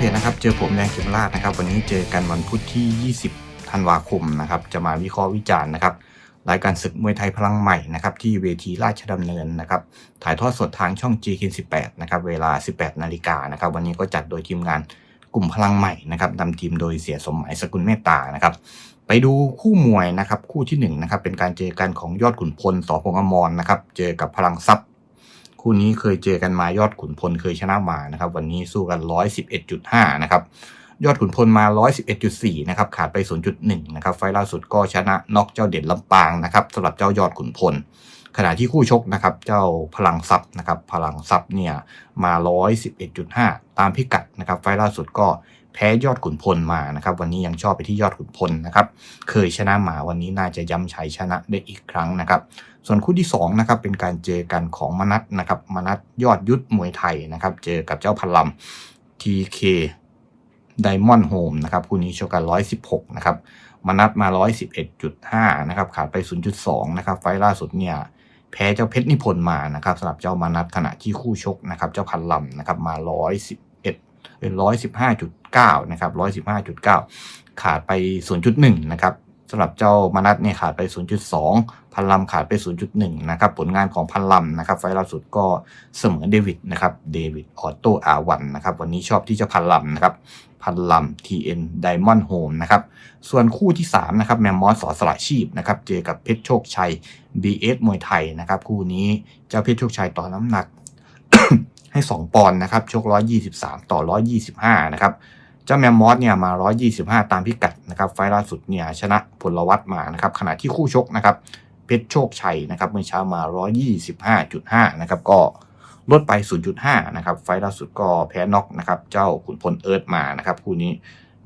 เพจนะครับ เจอผมแดงเข็มราชนะครับ วันนี้เจอกันวันพุธที่ 20 ธันวาคมนะครับ จะมาวิเคราะห์วิจารณ์นะครับรายการศึกมวยไทยพลังใหม่นะครับที่เวทีราชดำเนินนะครับ ถ่ายทอดสดทางช่อง g k 18นะครับเวลา 18 นาฬิกานะครับวันนี้ก็จัดโดยทีมงานกลุ่มพลังใหม่นะครับนำทีมโดยเสียสมหมายสกุลเมตตานะครับ ไปดูคู่มวยนะครับ คู่ที่1นะครับเป็นการเจอกันของยอดขุนพลสพงอมรนะครับ เจอกับพลังทรัพย์ คู่นี้เคยเจอกันมายอดขุนพลเคยชนะมานะครับ วันนี้สู้กัน 111.5 นะครับ ยอดขุนพลมา 111.4 นะครับ ขาดไป 0.1 นะครับ ไฟล่าสุดก็ชนะน็อกเจ้าเด่นลำปางนะครับสำหรับเจ้ายอดขุนพลขณะที่คู่ชกนะครับ เจ้าพลังทรัพย์นะครับ พลังทรัพย์เนี่ยมา 111.5 ตามพิกัดนะครับ ไฟล่าสุดก็ แพ้ยอดขุนพลมานะครับ วันนี้ยังชอบไปที่ยอดขุนพลนะครับ เคยชนะมาวันนี้น่าจะย้ำชัยชนะได้อีกครั้งนะครับ ส่วนคู่ที่2นะครับเป็นการเจอกันของมนัทนะครับมนัทยอดยุทธมวยไทยนะครับ เจอกับเจ้าพันลัม TK Diamond Home นะครับคู่นี้ชกกัน 116 นะครับมนัทมา 111.5 นะครับ ขาดไป 0.2 นะครับ ไฟล์ล่าสุดเนี่ย แพ้เจ้าเพชรนิพนธ์มานะครับสำหรับเจ้ามานัทขณะที่คู่ชกนะครับ เจ้าพันลำนะครับ มา 111เป็น 115.9นะครับ115.9 ขาดไป 0.1นะครับสำหรับเจ้ามานัทเนี่ยขาดไป 0.2 พันลำขาดไป 0.1 นะครับ ผลงานของพันลำนะครับ ไฟล์ล่าสุดก็เสมอเดวิดนะครับ เดวิดออโตอาวันนะครับ วันนี้ชอบที่จ้าพันลำนะครับ พันลำ TN Diamond Home นะครับ ส่วนคู่ที่ 3 นะครับ แมมมอสสอสละชีพนะครับ เจอกับเพชรโชคชัย BS มวยไทยนะครับ คู่นี้เจ้าเพชรโชคชัยต่อน้ำหนักให้ 2 ปอนด์นะครับ ชก 123 ต่อ 125 นะครับ เจ้าแมมมอสเนี่ยมา 125 ตามพิกัดนะครับไฟล์ล่าสุดเนี่ยชนะผลวัตมานะครับขณะที่คู่ชกนะครับเพชรโชคชัยนะครับเมื่อเช้ามา 125.5 นะครับก็ลดไป 0.5 นะครับไฟล์ล่าสุดก็แพ้น็อกนะครับเจ้าขุนพลเอิร์ธมานะครับคู่นี้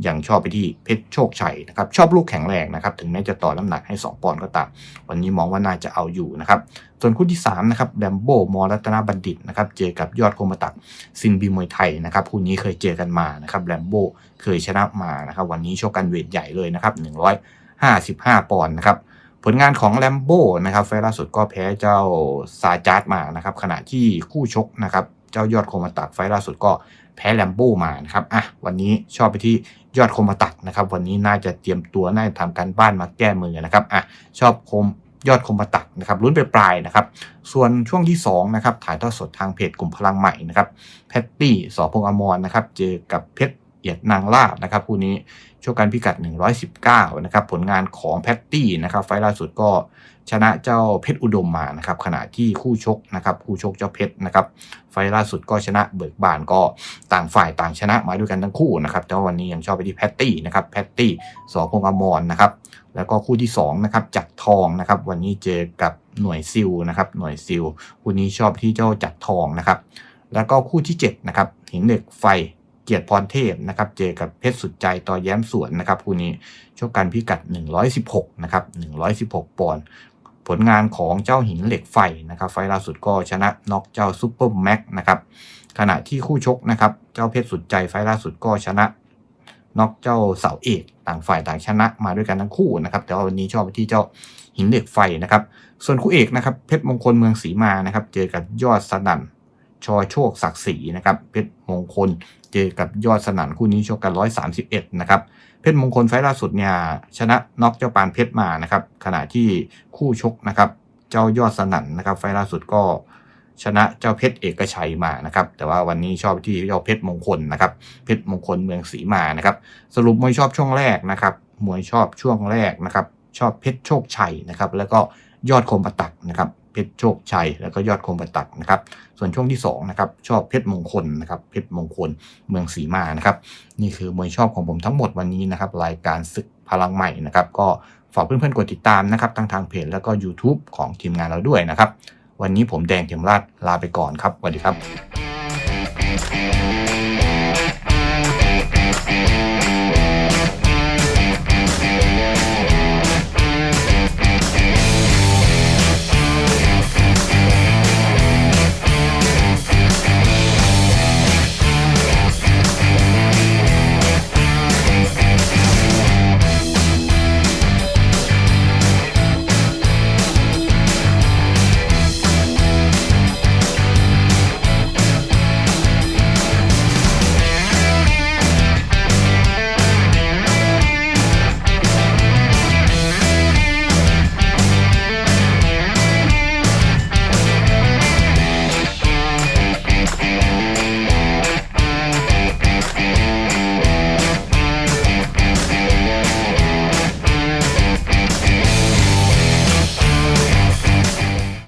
ยังชอบไปที่เพชรโชคชัยนะครับชอบลูกแข็งแรงนะครับถึงแม้จะต่อน้ำหนักให้ 2 ปอนด์ก็ตาม วันนี้มองว่าน่าจะเอาอยู่นะครับส่วนคู่ที่3นะครับแบมโบมอรัตนาบัณฑิตนะครับเจอกับยอดโคมตักซินบีมวยไทยนะครับคู่นี้เคยเจอกันมานะครับแบมโบเคยชนะมานะครับวันนี้โชคกันเวทใหญ่เลยนะครับ155 ปอนด์นะครับผลงานของแลมโบนะครับไฟล์ล่าสุดก็แพ้เจ้าซาจาร์ดมานะครับขณะที่คู่ชกนะครับ เจ้ายอดโคมตักไฟล่าสุดก็แพ้แลมโบมานะครับอะวันนี้ชอบไปที่ยอดโคมตักนะครับ วันนี้น่าจะเตรียมตัวน่าจะทำการบ้านมาแก้มือนะครับอะชอบคมยอดคมตักนะครับลุ้นไปปลายนะครับ ส่วนช่วงที่2นะครับถ่ายทอดสดทางเพจกลุ่มพลังใหม่นะครับแพตตี้สอพงอมรนะครับเจอกับเพชร เอียดนางลาบนะครับคู่นี้โชคกันพิกัด 119 นะครับ ผลงานของแพตตี้นะครับไฟล่าสุดก็ชนะเจ้าเพชรอุดมมานะครับขณะที่คู่ชกนะครับคู่ชกเจ้าเพชรนะครับไฟล่าสุดก็ชนะเบิกบานก็ต่างฝ่ายต่างชนะมาด้วยกันทั้งคู่นะครับแต่ว่าวันนี้ยังชอบไปที่แพตตี้นะครับแพตตี้สอพงษ์อมรนะครับแล้วก็คู่ที่2นะครับจัดทองนะครับวันนี้เจอกับหน่วยซิลนะครับหน่วยซิลคู่นี้ชอบที่เจ้าจัดทองนะครับแล้วก็คู่ที่7นะครับหินเหล็กไฟ เกียรติพรเทพนะครับเจอกับเพชรสุดใจต่อแย้มสวนนะครับคู่นี้ชกกันพิกัด 116นะครับ116 ปอนด์ผลงานของเจ้าหินเหล็กไฟนะครับ ไฟล่าสุดก็ชนะน็อกเจ้าซูเปอร์แม็กนะครับขณะที่คู่ชกนะครับเจ้าเพชรสุดใจไฟล่าสุดก็ชนะน็อกเจ้าเสาเอกต่างฝ่ายต่างชนะมาด้วยกันทั้งคู่นะครับแต่ว่าวันนี้ชอบไปที่เจ้าหินเหล็กไฟนะครับ ส่วนคู่เอกนะครับเพชรมงคลเมืองศรีมานะครับ เจอกับยอดสนั่น ชอโชคศักดิ์ศรีนะครับเพชรมงคลเจอกับยอดสนั่นคู่นี้ชกกัน 131 นะครับเพชรมงคลไฟล่าสุดเนี่ยชนะน็อกเจ้าปานเพชรมานะครับขณะที่คู่ชกนะครับเจ้ายอดสนั่นนะครับไฟล์ล่าสุดก็ชนะเจ้าเพชรเอกชัยมานะครับ แต่ว่าวันนี้ชอบที่เจ้าเพชรมงคลนะครับ เพชรมงคลเมืองศรีมานะครับ สรุปมวยชอบช่วงแรกนะครับมวยชอบช่วงแรกนะครับ ชอบเพชรโชคชัยนะครับ แล้วก็ยอดคมประตักนะครับ เพชรโชคชัย แล้วก็ยอดคมประตักนะครับ ส่วนช่วงที่2นะครับชอบเพชรมงคลนะครับเพชรมงคลเมืองศรีมานะครับ นี่คือมวยชอบของผมทั้งหมดวันนี้นะครับ รายการศึกพลังใหม่นะครับ ก็ฝากเพื่อนๆกดติดตามนะครับทั้งทางเพจแล้วก็ YouTube ของทีมงานเราด้วยนะครับ วันนี้ผมแดงเข็มราชลาไปก่อนครับสวัสดีครับ